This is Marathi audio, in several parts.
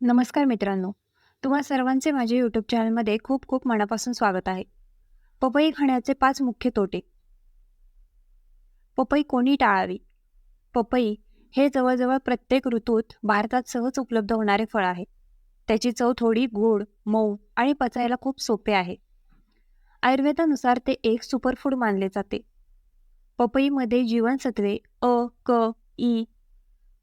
नमस्कार मित्रांनो. तुम्हा सर्वांचे माझ्या यूट्यूब चॅनलमध्ये खूप खूप मनापासून स्वागत आहे. पपई खाण्याचे पाच मुख्य तोटे. पपई कोणी टाळावी? पपई हे जवळजवळ प्रत्येक ऋतूत भारतात सहज उपलब्ध होणारे फळ आहे. त्याची चव थोडी गोड मऊ आणि पचायला खूप सोपे आहे. आयुर्वेदानुसार ते एक सुपरफूड मानले जाते. पपईमध्ये जीवनसत्वे अ क ई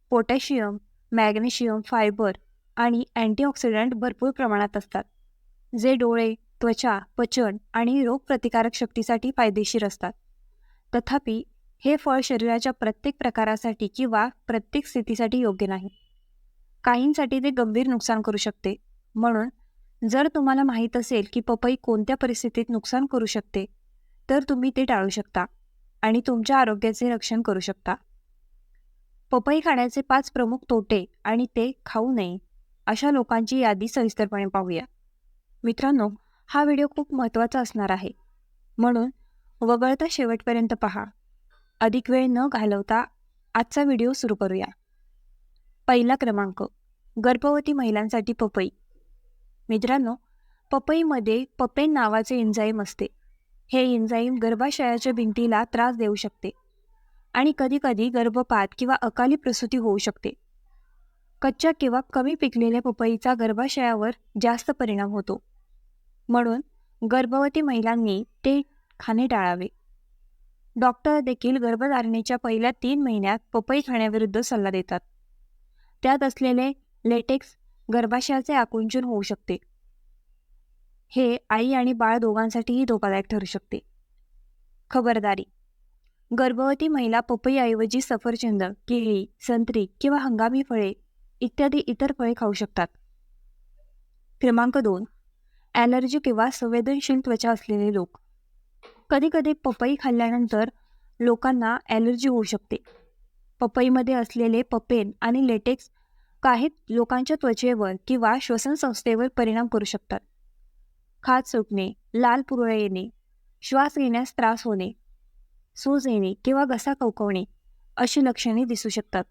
पोटॅशियम मॅग्नेशियम फायबर आणि अँटीऑक्सिडंट भरपूर प्रमाणात असतात जे डोळे त्वचा पचन आणि रोगप्रतिकारक शक्तीसाठी फायदेशीर असतात. तथापि हे फळ शरीराच्या प्रत्येक प्रकारासाठी किंवा प्रत्येक स्थितीसाठी योग्य नाही. काहींसाठी ते गंभीर नुकसान करू शकते. म्हणून जर तुम्हाला माहीत असेल की पपई कोणत्या परिस्थितीत नुकसान करू शकते तर तुम्ही ते टाळू शकता आणि तुमच्या आरोग्याचे रक्षण करू शकता. पपई खाण्याचे पाच प्रमुख तोटे आणि ते खाऊ नये. अशा लोकांची यादी सविस्तरपणे पाहूया. मित्रांनो हा व्हिडिओ खूप महत्त्वाचा असणार आहे. म्हणून वगळता शेवटपर्यंत पहा. अधिक वेळ न घालवता आजचा व्हिडिओ सुरू करूया. पहिला क्रमांक गर्भवती महिलांसाठी पपई. मित्रांनो पपईमध्ये पपेन नावाचे एन्झाईम असते. हे एन्झाईम गर्भाशयाच्या भिंतीला त्रास देऊ शकते आणि कधीकधी गर्भपात किंवा अकाली प्रसूती होऊ शकते. कच्च्या किंवा कमी पिकलेल्या पपईचा गर्भाशयावर जास्त परिणाम होतो. म्हणून गर्भवती महिलांनी ते खाणे टाळावे. डॉक्टर देखील गर्भधारणेच्या पहिल्या तीन महिन्यात पपई खाण्याविरुद्ध सल्ला देतात. त्यात असलेले लेटेक्स गर्भाशयाचे आकुंचन होऊ शकते. हे आई आणि बाळ दोघांसाठीही धोकादायक ठरू शकते. खबरदारी. गर्भवती महिला पपईऐवजी सफरचंद केळी संत्री किंवा हंगामी फळे इत्यादी इतर फळे खाऊ शकतात. क्रमांक दोन. ॲलर्जी किंवा संवेदनशील त्वचा असलेले लोक. कधीकधी पपई खाल्ल्यानंतर लोकांना ॲलर्जी होऊ शकते. पपईमध्ये असलेले पपेन आणि लेटेक्स काही लोकांच्या त्वचेवर किंवा श्वसन संस्थेवर परिणाम करू शकतात. खाज सुटणे लाल पुरळे येणे श्वास घेण्यास त्रास होणे सूज येणे किंवा घसा कवकवणे अशी लक्षणे दिसू शकतात.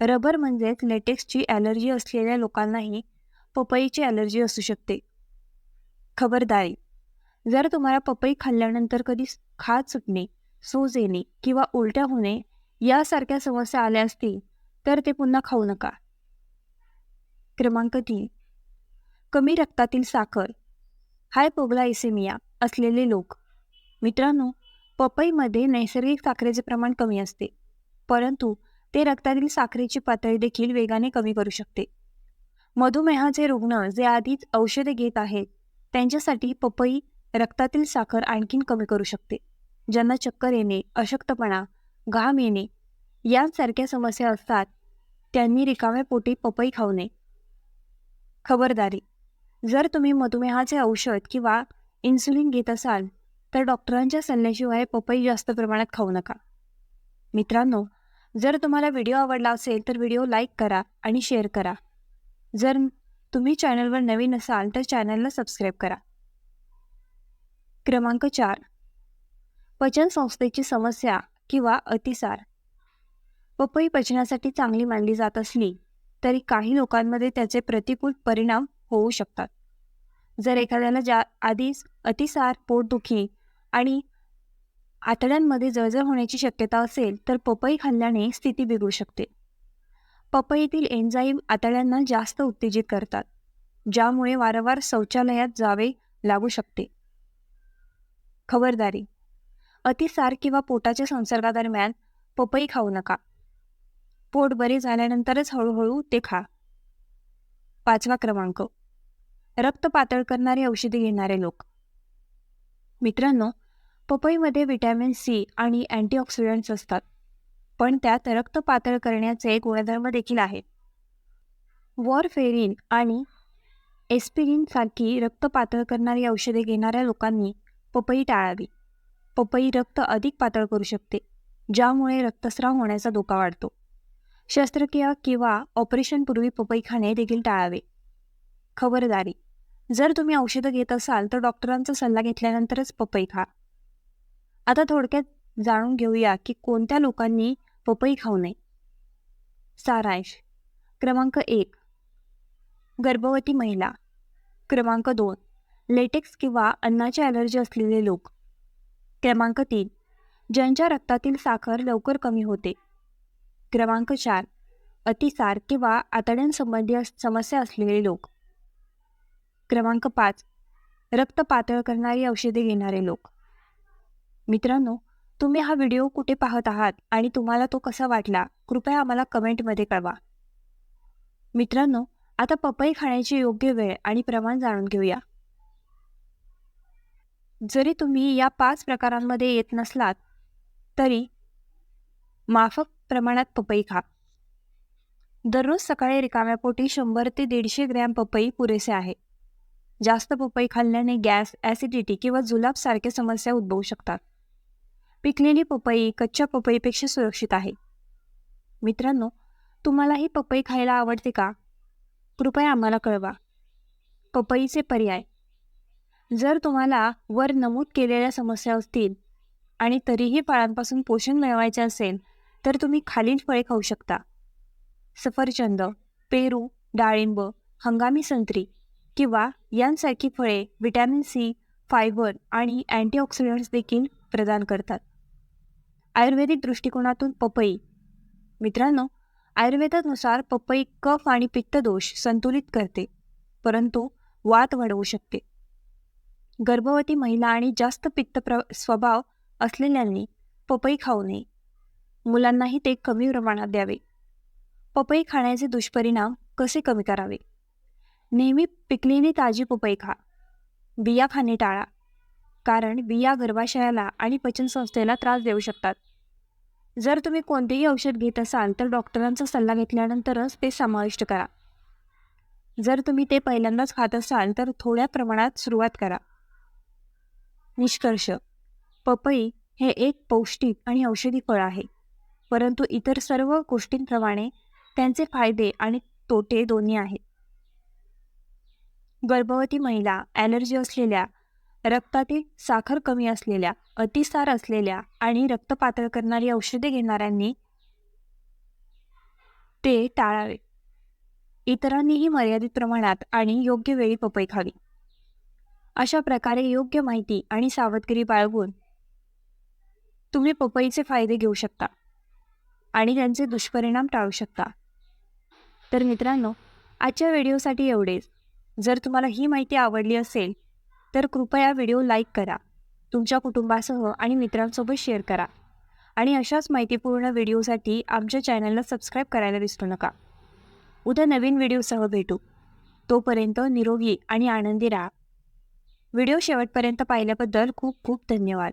रबर म्हणजेच लेटेक्सची ॲलर्जी असलेल्या लोकांनाही पपईची ॲलर्जी असू शकते. खबरदारी. जर तुम्हाला पपई खाल्ल्यानंतर कधी खाज सुटणे सूज येणे किंवा उलट्या होणे यासारख्या समस्या आल्या असतील तर ते पुन्हा खाऊ नका. क्रमांक तीन. कमी रक्तातील साखर. हायपोग्लायसेमिया असलेले लोक. मित्रांनो पपईमध्ये नैसर्गिक साखरेचे प्रमाण कमी असते परंतु ते रक्तातील साखरेची पातळी देखील वेगाने कमी करू शकते. मधुमेहाचे रुग्ण जे आधीच औषधे घेत आहेत त्यांच्यासाठी पपई रक्तातील साखर आणखीन कमी करू शकते. ज्यांना चक्कर येणे अशक्तपणा घाम येणे यांसारख्या समस्या असतात त्यांनी रिकाम्या पोटी पपई खाऊ नये. खबरदारी. जर तुम्ही मधुमेहाचे औषध किंवा इन्सुलिन घेत असाल तर डॉक्टरांच्या सल्ल्याशिवाय पपई जास्त प्रमाणात खाऊ नका. मित्रांनो जर तुम्हाला व्हिडिओ आवडला असेल तर व्हिडिओ लाईक करा आणि शेअर करा. जर तुम्ही चॅनलवर नवीन असाल तर चॅनलला सबस्क्राईब करा. क्रमांक चार. पचनसंस्थेची समस्या किंवा अतिसार. पपई पचनासाठी चांगली मानली जात असली तरी काही लोकांमध्ये त्याचे प्रतिकूल परिणाम होऊ शकतात. जर एखाद्याला ज्या आधीच अतिसार पोटदुखी आणि आतड्यांमध्ये जळजळ होण्याची शक्यता असेल तर पपई खाल्ल्याने स्थिती बिघडू शकते. पपईतील एन्झाईम आतड्यांना जास्त उत्तेजित करतात ज्यामुळे वारंवार शौचालयात जावे लागू शकते. खबरदारी. अतिसार किंवा पोटाच्या संसर्गादरम्यान पपई खाऊ नका. पोट बरे झाल्यानंतरच हळूहळू ते खा. पाचवा क्रमांक. रक्त पातळ करणारी औषधे घेणारे लोक. मित्रांनो पपईमध्ये व्हिटॅमिन सी आणि अँटीऑक्सिडंट्स असतात पण त्यात रक्त पातळ करण्याचे गुणधर्म देखील आहेत. वॉरफेरिन आणि एस्पिरिनसारखी रक्त पातळ करणारी औषधे घेणाऱ्या लोकांनी पपई टाळावी. पपई रक्त अधिक पातळ करू शकते ज्यामुळे रक्तस्राव होण्याचा धोका वाढतो. शस्त्रक्रिया किंवा ऑपरेशनपूर्वी पपई खाणे देखील टाळावे. खबरदारी. जर तुम्ही औषधं घेत असाल तर डॉक्टरांचा सल्ला घेतल्यानंतरच पपई खा. आता थोडक्यात जाणून घेऊया की कोणत्या लोकांनी पपई खाऊ नये. सारांश. क्रमांक एक. गर्भवती महिला. क्रमांक दोन. लेटेक्स किंवा अन्नाची ॲलर्जी असलेले लोक. क्रमांक तीन. ज्यांच्या रक्तातील साखर लवकर कमी होते. क्रमांक चार. अतिसार किंवा आतड्यांसंबंधी समस्या असलेले लोक. क्रमांक पाच. रक्त पातळ करणारी औषधे घेणारे लोक. मित्रांनो तुम्ही हा व्हिडिओ कुठे पाहत आहात आणि तुम्हाला तो कसा वाटला कृपया आम्हाला कमेंटमध्ये कळवा. मित्रांनो आता पपई खाण्याची योग्य वेळ आणि प्रमाण जाणून घेऊया. जरी तुम्ही या पाच प्रकारांमध्ये येत नसलात तरी माफक प्रमाणात पपई खा. दररोज सकाळी रिकाम्या पोटी शंभर ते दीडशे ग्रॅम पपई पुरेसे आहे. जास्त पपई खाल्ल्याने गॅस ॲसिडिटी किंवा जुलाब सारख्या समस्या उद्भवू शकतात. पिकलेली पपई कच्च्या पपईपेक्षा सुरक्षित आहे. मित्रांनो तुम्हाला ही पपई खायला आवडते का? कृपया आम्हाला कळवा. पपईचे पर्याय. जर तुम्हाला वर नमूद केलेल्या समस्या असतील आणि तरीही फळांपासून पोषण मिळवायचे असेल तर तुम्ही खालील फळे खाऊ शकता. सफरचंद पेरू डाळिंब हंगामी संत्री किंवा यांसारखी फळे व्हिटॅमिन सी फायबर आणि अँटीऑक्सिडंट्स देखील प्रदान करतात. आयुर्वेदिक दृष्टिकोनातून पपई. मित्रांनो आयुर्वेदानुसार पपई कफ आणि पित्तदोष संतुलित करते परंतु वात वाढवू शकते. गर्भवती महिला आणि जास्त पित्त प्र स्वभाव असलेल्यांनी पपई खाऊ नये. मुलांनाही ते कमी प्रमाणात द्यावे. पपई खाण्याचे दुष्परिणाम कसे कमी करावे? नेहमी पिकलेली ताजी पपई खा. बिया खाणे टाळा. कारण बिया गर्भाशयाला आणि पचनसंस्थेला त्रास देऊ शकतात. जर तुम्ही कोणतेही औषध घेत असाल तर डॉक्टरांचा सल्ला घेतल्यानंतरच ते समाविष्ट करा. जर तुम्ही ते पहिल्यांदाच खात असाल तर थोड्या प्रमाणात सुरुवात करा. निष्कर्ष. पपई हे एक पौष्टिक आणि औषधी फळ आहे. परंतु इतर सर्व गोष्टींप्रमाणे त्यांचे फायदे आणि तोटे दोन्ही आहेत. गर्भवती महिला ॲलर्जी असलेल्या रक्तातील साखर कमी असलेल्या अतिसार असलेल्या आणि रक्त पातळ करणारी औषधे घेणाऱ्यांनी ते टाळावे. इतरांनीही मर्यादित प्रमाणात आणि योग्य वेळी पपई खावी. अशा प्रकारे योग्य माहिती आणि सावधगिरी बाळगून तुम्ही पपईचे फायदे घेऊ शकता आणि त्यांचे दुष्परिणाम टाळू शकता. तर मित्रांनो आजच्या व्हिडिओसाठी एवढेच. जर तुम्हाला ही माहिती आवडली असेल तर कृपया व्हिडिओ लाईक करा तुमच्या कुटुंबासह आणि मित्रांसोबत शेअर करा. आणि अशाच माहितीपूर्ण व्हिडिओसाठी आमच्या चॅनलला सबस्क्राईब करायला विसरू नका. उद्या नवीन व्हिडिओसह भेटू. तोपर्यंत निरोगी आणि आनंदी राहा. व्हिडिओ शेवटपर्यंत पाहिल्याबद्दल खूप खूप धन्यवाद.